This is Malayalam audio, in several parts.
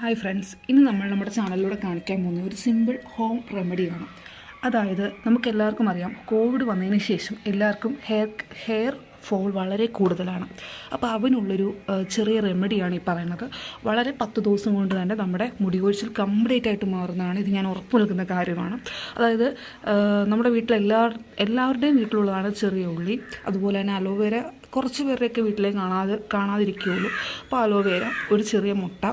ഹായ് ഫ്രണ്ട്സ് ഇന്ന് നമ്മൾ നമ്മുടെ ചാനലിലൂടെ കാണിക്കാൻ പോകുന്ന ഒരു സിമ്പിൾ ഹോം റെമഡിയാണ് അതായത് നമുക്ക് എല്ലാവർക്കും അറിയാം കോവിഡ് വന്നതിന് ശേഷം എല്ലാവർക്കും ഹെയർ ഹെയർ ഫോൾ വളരെ കൂടുതലാണ്. അപ്പോൾ അവനുള്ളൊരു ചെറിയ റെമഡിയാണ് ഈ പറയുന്നത്. വളരെ പത്ത് ദിവസം കൊണ്ട് തന്നെ നമ്മുടെ മുടി കൊഴിച്ചിൽ കംപ്ലീറ്റ് ആയിട്ട് മാറുന്നതാണ്. ഇത് ഞാൻ ഉറപ്പ് നൽകുന്ന കാര്യമാണ്. അതായത് നമ്മുടെ വീട്ടിൽ എല്ലാ എല്ലാവരുടെയും വീട്ടിലുള്ളതാണ് ചെറിയ ഉള്ളി. അതുപോലെ തന്നെ അലോവേര കുറച്ച് പേരുടെയൊക്കെ വീട്ടിലേ കാണാതെ കാണാതിരിക്കുകയുള്ളൂ. അപ്പോൾ അലോവേര ഒരു ചെറിയ മുട്ട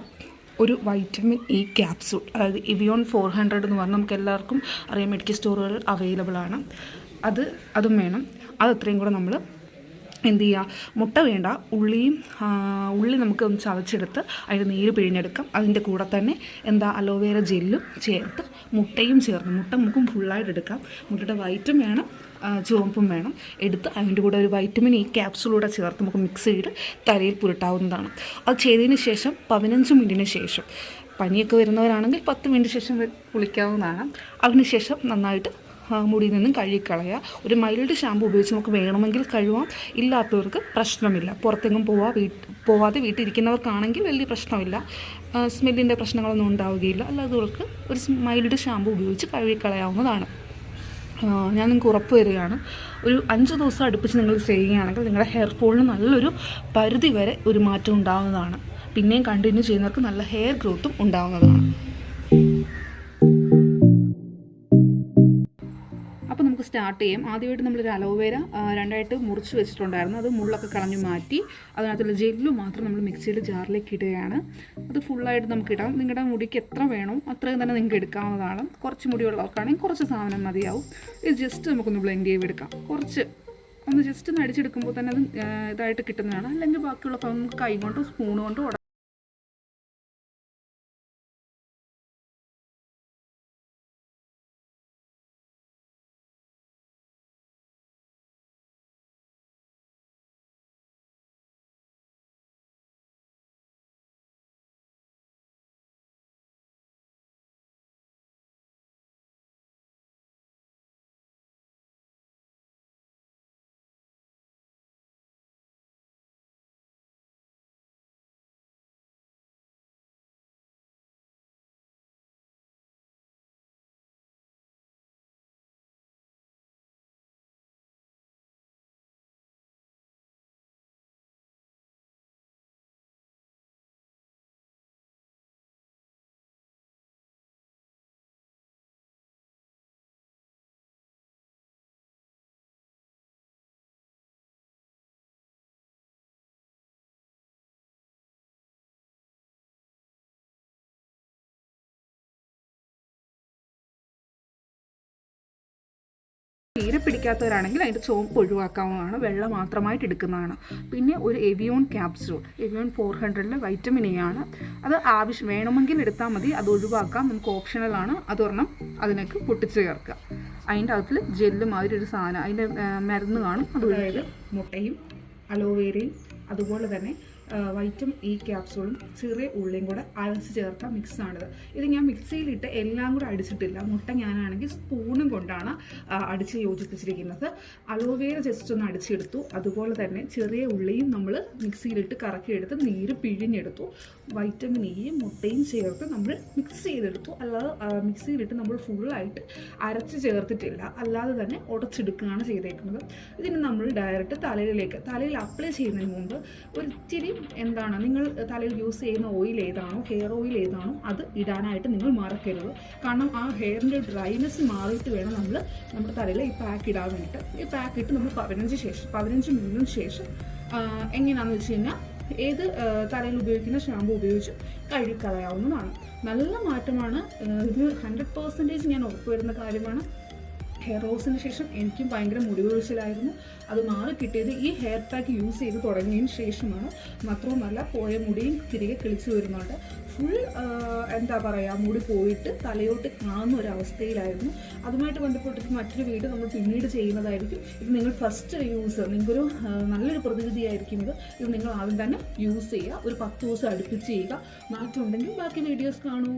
ഒരു വൈറ്റമിൻ ഇ ക്യാപ്സൂൾ അതായത് ഇവിയോൺ ഫോർ ഹൺഡ്രഡ് എന്ന് പറഞ്ഞാൽ നമുക്ക് എല്ലാവർക്കും അറിയാം മെഡിക്കൽ സ്റ്റോറുകളിൽ അവൈലബിൾ ആണ്. അത് അതും വേണം. അത് അത്രയും കൂടെ നമ്മൾ എന്ത് ചെയ്യുക മുട്ട വേണ്ട. ഉള്ളിയും ഉള്ളി നമുക്ക് ഒന്ന് ചതച്ചെടുത്ത് അതിന്റെ നീര് പിഴിഞ്ഞെടുക്കാം. അതിന്റെ കൂടെ തന്നെ എന്താ അലോവേര ജെല്ലും ചേർത്ത് മുട്ടയും ചേർന്ന് മുട്ട നമുക്കും ഫുള്ളായിട്ട് എടുക്കാം. മുട്ടയുടെ വൈറ്റും വേണം ചുവപ്പും വേണം. എടുത്ത് അതിന്റെ കൂടെ ഒരു വൈറ്റമിൻ ഈ ക്യാപ്സൂളൂടെ ചേർത്ത് നമുക്ക് മിക്സ് ചെയ്ത് തലയിൽ പുരട്ടാവുന്നതാണ്. അത് ചെയ്തതിന് ശേഷം പതിനഞ്ച് മിനിറ്റിന് ശേഷം പനിയൊക്കെ വരുന്നവരാണെങ്കിൽ പത്ത് മിനിറ്റ് ശേഷം കുളിക്കാവുന്നതാണ്. അതിനുശേഷം നന്നായിട്ട് മുടിയിൽ നിന്നും കഴുകിക്കളയുക. ഒരു മൈൽഡ് ഷാമ്പു ഉപയോഗിച്ച് നമുക്ക് വേണമെങ്കിൽ കഴുകാം. ഇല്ലാത്തവർക്ക് പ്രശ്നമില്ല. പുറത്തെങ്ങും പോവാ വീട്ട് പോവാതെ വീട്ടിലിരിക്കുന്നവർക്കാണെങ്കിൽ വലിയ പ്രശ്നമില്ല. സ്മെല്ലിന്റെ പ്രശ്നങ്ങളൊന്നും ഉണ്ടാവുകയില്ല. അല്ലാത്തവർക്ക് ഒരു മൈൽഡ് ഷാമ്പു ഉപയോഗിച്ച് കഴുകിക്കളയാവുന്നതാണ്. ഞാൻ നിങ്ങൾക്ക് ഉറപ്പ് വരികയാണ് ഒരു അഞ്ച് ദിവസം അടുപ്പിച്ച് നിങ്ങൾ ചെയ്യുകയാണെങ്കിൽ നിങ്ങളുടെ ഹെയർ ഫോളിന് നല്ലൊരു പരിധി വരെ ഒരു മാറ്റം ഉണ്ടാവുന്നതാണ്. പിന്നെയും കണ്ടിന്യൂ ചെയ്യുന്നവർക്ക് നല്ല ഹെയർ ഗ്രോത്തും ഉണ്ടാവുന്നതാണ്. നമുക്ക് സ്റ്റാർട്ട് ചെയ്യാം. ആദ്യമായിട്ട് നമ്മളൊരു അലോവേര രണ്ടായിട്ട് മുറിച്ച് വെച്ചിട്ടുണ്ടായിരുന്നു. അത് മുള്ളൊക്കെ കളഞ്ഞു മാറ്റി അതിനകത്തുള്ള ജെല്ലു മാത്രം നമ്മൾ മിക്സിയുടെ ജാറിലേക്ക് ഇടുകയാണ്. അത് ഫുള്ളായിട്ട് നമുക്ക് ഇടാം. നിങ്ങളുടെ മുടിക്ക് എത്ര വേണോ അത്രയും തന്നെ നിങ്ങൾക്ക് എടുക്കാവുന്നതാണ്. കുറച്ച് മുടിയുള്ളവർക്കാണെങ്കിൽ കുറച്ച് സാധനം മതിയാവും. ഇത് ജസ്റ്റ് നമുക്കൊന്ന് ബ്ലെൻഡ് ചെയ്ത് എടുക്കാം. കുറച്ച്. ഒന്ന് ജസ്റ്റ് ഒന്ന് അടിച്ചെടുക്കുമ്പോൾ തന്നെ അത് ഇതായിട്ട് കിട്ടുന്നതാണ്. അല്ലെങ്കിൽ ബാക്കിയുള്ള നമുക്ക് കൈ കൊണ്ടോ സ്പൂൺ കൊണ്ടോ തീരെ പിടിക്കാത്തവരാണെങ്കിൽ അതിന്റെ ചോമ്പ് ഒഴിവാക്കാവുന്നതാണ് വെള്ളം മാത്രമായിട്ട് എടുക്കുന്നതാണ്. പിന്നെ ഒരു എവിയോൺ ക്യാപ്സ്യൂൾ എവിയോൺ ഫോർ ഹൺഡ്രഡിലെ വൈറ്റമിൻ എ ആണ്. അത് ആവശ്യം വേണമെങ്കിൽ എടുത്താൽ മതി അത് ഒഴിവാക്കാം. നമുക്ക് ഓപ്ഷണലാണ് അതൊരെണ്ണം അതിനൊക്കെ പൊട്ടിച്ചു ചേർക്കുക. അതിന്റെ അകത്തിൽ ജെല്ല് മാതിരി ഒരു സാധനം അതിന്റെ മരുന്ന് കാണും. അത് ഒഴിച്ച് മുട്ടയും അലോവേരയും അതുപോലെ തന്നെ വൈറ്റം ഈ ക്യാപ്സൂളും ചെറിയ ഉള്ളിയും കൂടെ അരച്ച് ചേർത്ത മിക്സാണിത് ഇത് ഞാൻ മിക്സിയിലിട്ട് എല്ലാം കൂടെ അടിച്ചിട്ടില്ല. മുട്ട ഞാനാണെങ്കിൽ സ്പൂണും കൊണ്ടാണ് അടിച്ച് യോജിപ്പിച്ചിരിക്കുന്നത്. അലോവേര ജസ്റ്റ് ഒന്ന് അടിച്ചെടുത്തു. അതുപോലെ തന്നെ ചെറിയ ഉള്ളിയും നമ്മൾ മിക്സിയിലിട്ട് കറക്കിയെടുത്ത് നീര് പിഴിഞ്ഞെടുത്തു. വൈറ്റമിൻ ഇയും മുട്ടയും ചേർത്ത് നമ്മൾ മിക്സ് ചെയ്തെടുത്തു. അല്ലാതെ മിക്സിയിലിട്ട് നമ്മൾ ഫുള്ളായിട്ട് അരച്ച് ചേർത്തിട്ടില്ല. അല്ലാതെ തന്നെ ഉടച്ചെടുക്കുകയാണ് ചെയ്തേക്കുന്നത്. ഇതിന് നമ്മൾ ഡയറക്റ്റ് തലയിലേക്ക് തലയിൽ അപ്ലൈ ചെയ്യുന്നതിന് മുമ്പ് ഒരിത്തിരി എന്താണ്? നിങ്ങൾ തലയിൽ യൂസ് ചെയ്യുന്ന ഓയിൽ ഏതാണോ ഹെയർ ഓയിൽ ഏതാണോ അത് ഇടാനായിട്ട് നിങ്ങൾ മറക്കരുത്. കാരണം ആ ഹെയറിന്റെ ഡ്രൈനെസ് മാറിയിട്ട് വേണം നമ്മൾ നമ്മുടെ തലയിൽ ഈ പാക്ക് ഇടാൻ വേണ്ടിയിട്ട്. ഈ പാക്ക് ഇട്ട് നമ്മൾ പതിനഞ്ച് ശേഷം പതിനഞ്ച് മിനിറ്റിന് ശേഷം എങ്ങനെയാണെന്ന് വെച്ച് കഴിഞ്ഞാൽ ഏത് തലയിൽ ഉപയോഗിക്കുന്ന ഷാമ്പു ഉപയോഗിച്ച് കഴുകിക്കളയാവുന്നതാണ്. നല്ല മാറ്റമാണ് ഇത് ഹൺഡ്രഡ് പെർസെന്റേജ് ഞാൻ ഉറപ്പുവരുന്ന കാര്യമാണ്. ഹെയർ റോസിന് ശേഷം എനിക്കും ഭയങ്കര മുടി കൊഴിച്ചിലായിരുന്നു. അത് മാറി കിട്ടിയത് ഈ ഹെയർ പാക്ക് യൂസ് ചെയ്ത് തുടങ്ങിയതിന് ശേഷമാണ്. മാത്രവുമല്ല പോയ മുടിയും തിരികെ കിളിച്ചു വരുന്നുണ്ട്. ഫുൾ എന്താ പറയുക മുടി പോയിട്ട് തലയോട്ട് കാണുന്ന ഒരു അവസ്ഥയിലായിരുന്നു. അതുമായിട്ട് ബന്ധപ്പെട്ടിട്ട് മറ്റൊരു വീഡിയോ നമ്മൾ പിന്നീട് ചെയ്യുന്നതായിരിക്കും. ഇത് നിങ്ങൾ ഫസ്റ്റ് യൂസ് നിങ്ങൾക്കൊരു നല്ലൊരു പ്രതിവിധിയായിരിക്കും ഇത്. ഇത് നിങ്ങൾ ആദ്യം തന്നെ യൂസ് ചെയ്യുക. ഒരു പത്ത് ദിവസം അടുപ്പിച്ച് ചെയ്യുക. മാറ്റമുണ്ടെങ്കിൽ ബാക്കി വീഡിയോസ് കാണൂ.